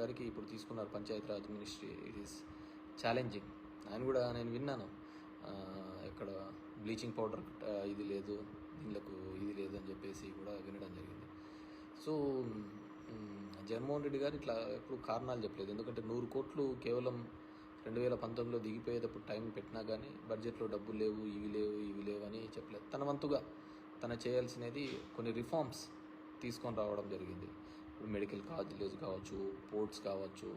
గారికి ఇప్పుడు తీసుకున్నారు Panchayati Raj ministry. It is challenging ఆయన కూడా నేను విన్నాను. ఇక్కడ బ్లీచింగ్ పౌడర్ ఇది లేదు దీనికి ఇది లేదు అని చెప్పేసి కూడా వినడం జరిగింది. సో జగన్మోహన్ రెడ్డి గారు ఇట్లా ఎప్పుడు కారణాలు చెప్పలేదు. ఎందుకంటే నూరు కోట్లు కేవలం రెండు వేల పంతొమ్మిదిలో దిగిపోయేటప్పుడు టైం పెట్టినా కానీ బడ్జెట్లో డబ్బులు లేవు ఇవి లేవు ఇవి లేవు అని చెప్పలేదు. తన వంతుగా తన చేయాల్సినది కొన్ని రిఫార్మ్స్ తీసుకొని రావడం జరిగింది. ఇప్పుడు మెడికల్ కాలేజెస్ కావచ్చు పోర్ట్స్ కావచ్చు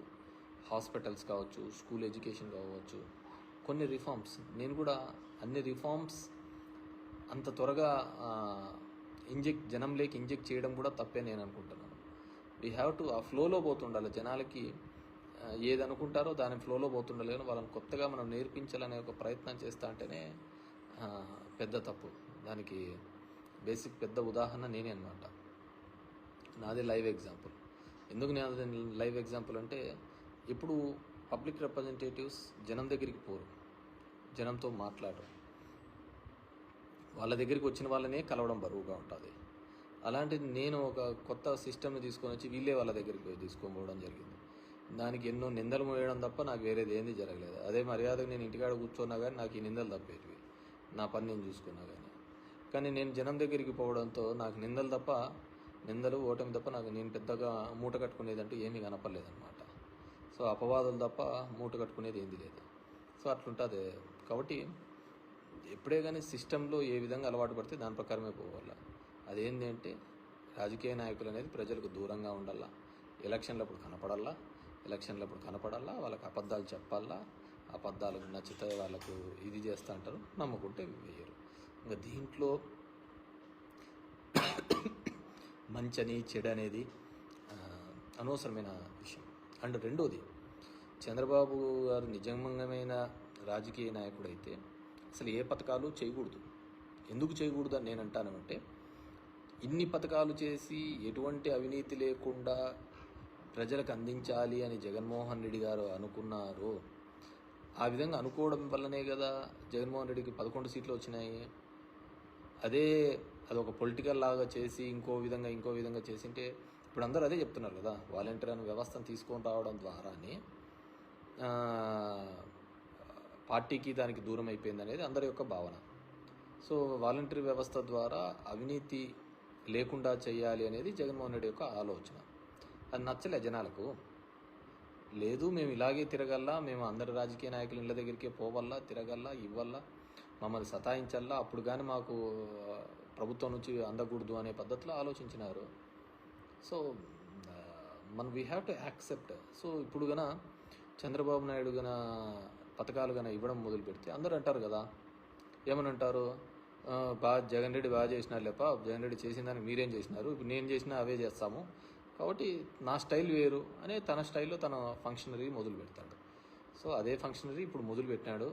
హాస్పిటల్స్ కావచ్చు స్కూల్ ఎడ్యుకేషన్ కావచ్చు కొన్ని రిఫార్మ్స్. నేను కూడా అన్ని రిఫార్మ్స్ అంత త్వరగా ఇంజెక్ట్ జనం లేక ఇంజెక్ట్ చేయడం కూడా తప్పే నేను అనుకుంటున్నాను. వీ హ్యావ్ టు ఆ ఫ్లోలో పోతుండాలి. జనాలకి ఏది అనుకుంటారో దాని ఫ్లోలో పోతుండాలి. కానీ వాళ్ళని కొత్తగా మనం నేర్పించాలనే ఒక ప్రయత్నం చేస్తా అంటేనే పెద్ద తప్పు. దానికి బేసిక్ పెద్ద ఉదాహరణ నేనే అనమాట నాది లైవ్ ఎగ్జాంపుల్. ఎందుకు నేను అది లైవ్ ఎగ్జాంపుల్ అంటే ఇప్పుడు పబ్లిక్ రిప్రజెంటేటివ్స్ జనం దగ్గరికి పోరు. జనంతో మాట్లాడరు. వాళ్ళ దగ్గరికి వచ్చిన వాళ్ళనే కలవడం బరువుగా ఉంటుంది. అలాంటిది నేను ఒక కొత్త సిస్టమ్ని తీసుకొని వచ్చి వీళ్ళే వాళ్ళ దగ్గరికి పోయి తీసుకొని పోవడం జరిగింది. దానికి ఎన్నో నిందలు మోయడం తప్ప నాకు వేరేది ఏంది జరగలేదు. అదే మర్యాదకు నేను ఇంటికాడ కూర్చున్నా కానీ నాకు ఈ నిందలు తప్పేటివి. నా పని నేను చూసుకున్నా కానీ కానీ నేను జనం దగ్గరికి పోవడంతో నాకు నిందలు తప్ప నిందలు ఓటమి తప్ప నాకు నేను పెద్దగా మూట కట్టుకునేది అంటూ ఏమీ కనపడలేదన్నమాట. సో అపవాదులు తప్ప మూట కట్టుకునేది ఏంది లేదు. సో అట్లుంటుంది. కాబట్టి ఎప్పుడే కానీ సిస్టంలో ఏ విధంగా అలవాటు పడితే దాని ప్రకారమే పోవాలా. అదేంటి అంటే రాజకీయ నాయకులు అనేది ప్రజలకు దూరంగా ఉండాలా. ఎలక్షన్లప్పుడు కనపడాలా ఎలక్షన్లప్పుడు కనపడాలా వాళ్ళకి అబద్ధాలు చెప్పాలా అబద్ధాలు నచ్చితే వాళ్ళకు ఇది చేస్తా అంటారు. నమ్ముకుంటే వేయరు. ఇంకా దీంట్లో మంచని చెడు అనేది అనవసరమైన విషయం. అండ్ రెండోది చంద్రబాబు గారు నిజమైన రాజకీయ నాయకుడైతే అసలు ఏ పథకాలు చేయకూడదు. ఎందుకు చేయకూడదు అని నేను అంటానంటే ఇన్ని పథకాలు చేసి ఎటువంటి అవినీతి లేకుండా ప్రజలకు అందించాలి అని జగన్మోహన్ రెడ్డి గారు అనుకున్నారు ఆ విధంగా అనుకోవడం వల్లనే కదా జగన్మోహన్ రెడ్డికి పదకొండు సీట్లు వచ్చినాయి. అదే అదొక పొలిటికల్ లాగా చేసి ఇంకో విధంగా ఇంకో విధంగా చేసింటే ఇప్పుడు అందరూ అదే చెప్తున్నారు కదా వాలంటీర్ అనే వ్యవస్థను తీసుకొని రావడం ద్వారానే పార్టీకి దానికి దూరం అయిపోయింది అనేది అందరి యొక్క భావన. సో వాలంటీర్ వ్యవస్థ ద్వారా అవినీతి లేకుండా చేయాలి అనేది జగన్మోహన్ రెడ్డి యొక్క ఆలోచన. అది నచ్చలే జనాలకు. లేదు మేము ఇలాగే తిరగల్లా మేము అందరి రాజకీయ నాయకులు ఇళ్ళ దగ్గరికే పోవల్లా తిరగల్లా ఇవ్వల్లా మమ్మల్ని సతాయించల్లా అప్పుడు కానీ మాకు ప్రభుత్వం నుంచి అందకూడదు అనే పద్ధతిలో ఆలోచించినారు. సో మన we have to accept so ఇప్పుడు గన చంద్రబాబు నాయుడు గన పథకాలు గన ఇవ్వడం మొదలు పెడితే అందరూ అంటారు కదా ఏమని అంటారు బాగా జగన్ రెడ్డి బాగా చేసినారు లేప జగన్ రెడ్డి చేసిన దానికి మీరేం చేసినారు? ఇప్పుడు నేను చేసినా అవే చేస్తాము. కాబట్టి నా స్టైల్ వేరు అనే తన స్టైల్లో తన ఫంక్షనరీ మొదలు పెడతాడు. సో అదే ఫంక్షనరీ ఇప్పుడు మొదలు పెట్టినాడు.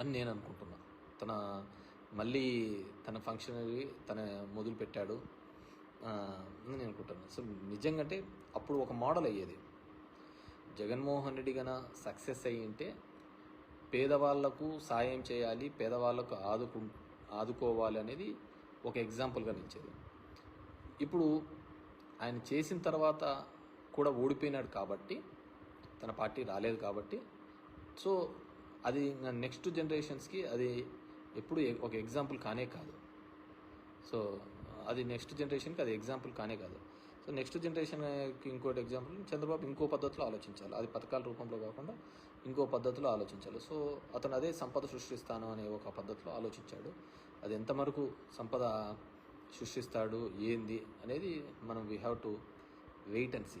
అని నేను అనుకుంటున్నా. తన మళ్ళీ తన ఫంక్షనరీ తన మొదలు పెట్టాడు అని నేను అనుకుంటున్నాను సో నిజంగా అంటే అప్పుడు ఒక మోడల్ అయ్యేది. జగన్మోహన్ రెడ్డి గన సక్సెస్ అయ్యి ఉంటే పేదవాళ్ళకు సాయం చేయాలి పేదవాళ్ళకు ఆదుకు ఆదుకోవాలి అనేది ఒక ఎగ్జాంపుల్గా నిచ్చేది ఇప్పుడు ఆయన చేసిన తర్వాత కూడా ఓడిపోయినాడు కాబట్టి తన పార్టీ రాలేదు కాబట్టి సో అది నెక్స్ట్ జనరేషన్స్కి అది ఎప్పుడు ఒక ఎగ్జాంపుల్ కానే కాదు. సో అది నెక్స్ట్ జనరేషన్కి అది ఎగ్జాంపుల్ కానే కాదు. సో నెక్స్ట్ జనరేషన్కి ఇంకోటి ఎగ్జాంపుల్ చంద్రబాబు ఇంకో పద్ధతిలో ఆలోచించాలి. అది పథకాల రూపంలో కాకుండా ఇంకో పద్ధతిలో ఆలోచించాలి. సో అతను అదే సంపద సృష్టిస్తాను అనే ఒక పద్ధతిలో ఆలోచించాడు. అది ఎంతవరకు సంపద సృష్టిస్తాడు ఏంది అనేది మనం we have to wait and see